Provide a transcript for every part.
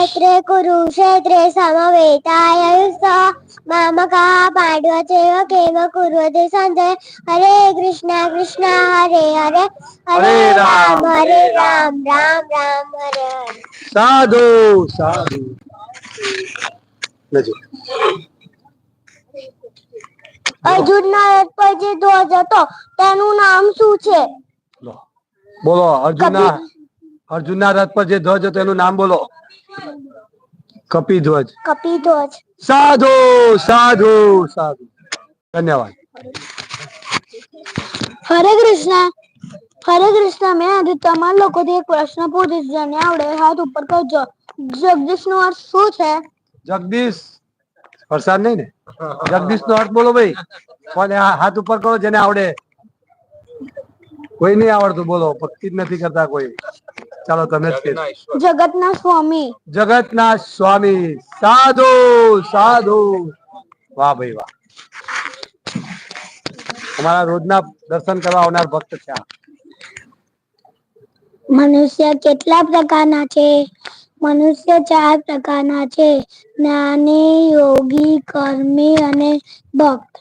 ક્ષેત્રે કુરુક્ષેત્રે સમવેતાયુસ્ස મામકા પાંડવ ચેવ કેમ કુર્વતે સંજય. હરે કૃષ્ણ કૃષ્ણ હરે હરે. હરે રામ હરે રામ. રામ રામ હરે હરે. સાધુ સાધુ. નજીક. અર્જુનના રથ પર જે ધ્વજ હતો. તેનું નામ શું છે. બોલો અર્જુનના અર્જુનના રથ પર જે ધ્વજ હતો એનું નામ બોલો. કપી ધ્વજ સાધુ સાધુ સાધુ. ધન્યવાદ. હરે કૃષ્ણ. હરે કૃષ્ણ મેં આજે તમારા લોકોથી એક પ્રશ્ન પૂછીશ જેને આવડે હાથ ઉપર કરજો. જગદીશ નો અર્થ શું છે? જગદીશ વરસાદ નહીં ને? જગદીશ નો અર્થ બોલો ભાઈ. કોને હાથ ઉપર કરો જેને આવડે. કોઈ નહીં આવડતું બોલો. ભક્તિ જ નથી કરતા કોઈ. ચાલો તમે જ જગતના સ્વામી. જગતના સ્વામી. સાધુ સાધુ. વાહ ભાઈ વાહ. અમારા રોજના દર્શન કરવા આવનાર ભક્ત છે મનુષ્ય કેટલા પ્રકારના છે? મનુષ્ય ચાર પ્રકારના છે. જ્ઞાની યોગી કર્મી અને ભક્ત.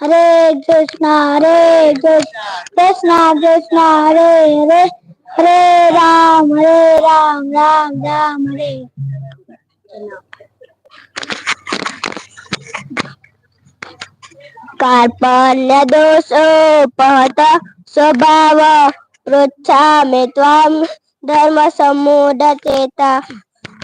હરે કૃષ્ણ હરે કૃષ્ણ. કૃષ્ણ કૃષ્ણ હરે હરે. હરે રામ હરે રામ રામ રામ, હરે કાર્પણ્ય દોષોપહત સ્વભાવ પૃચ્છામિ ત્વામ ધર્મ સમૂઢચેતા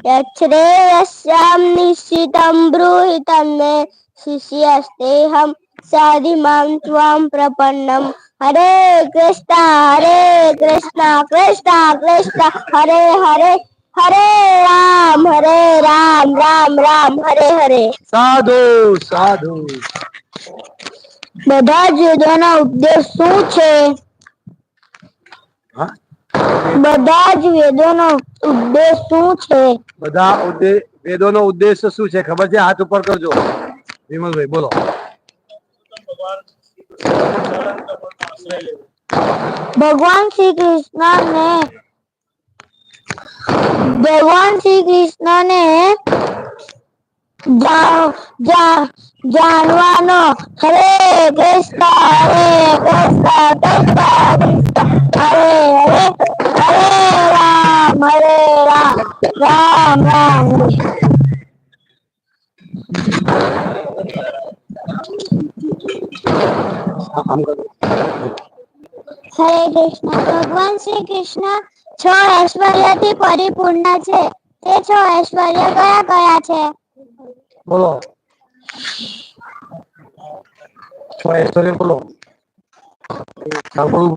યચ્છ્રેયસ્યામ નિશ્ચિતમ બ્રૂहि તન્મે શિષ્યસ્તેહમ સાધિમાં ત્વામ પ્રપન્નમ. હરે કૃષ્ણ હરે કૃષ્ણ કૃષ્ણ કૃષ્ણ હરે હરે હરે રામ હરે રામ રામ રામ હરે હરે સાધુ સાધુ બધા જ વેદોનો ઉપદેશ શું છે? બધા જ વેદોનો ઉદ્દેશ શું છે? બધા વેદોનો ઉદ્દેશ શું છે? ખબર છે? હાથ ઉપર કરજો. વિમલભાઈ બોલો. ભગવાન શ્રી કૃષ્ણ ને ભગવાન શ્રી કૃષ્ણ ને જાણવાનો. હરે કૃષ્ણ હરે કૃષ્ણ કૃષ્ણ કૃષ્ણ હરે હરે હરે રામ હરે રામ. રામ રામ હમ હરે કૃષ્ણ. ભગવાન શ્રી કૃષ્ણ છ ઐશ્વર્યથી પરિપૂર્ણ છે. તે છ ઐશ્વર્ય કયા કયા છે? બોલો. છ ઐશ્વર્ય બોલો. બોલો.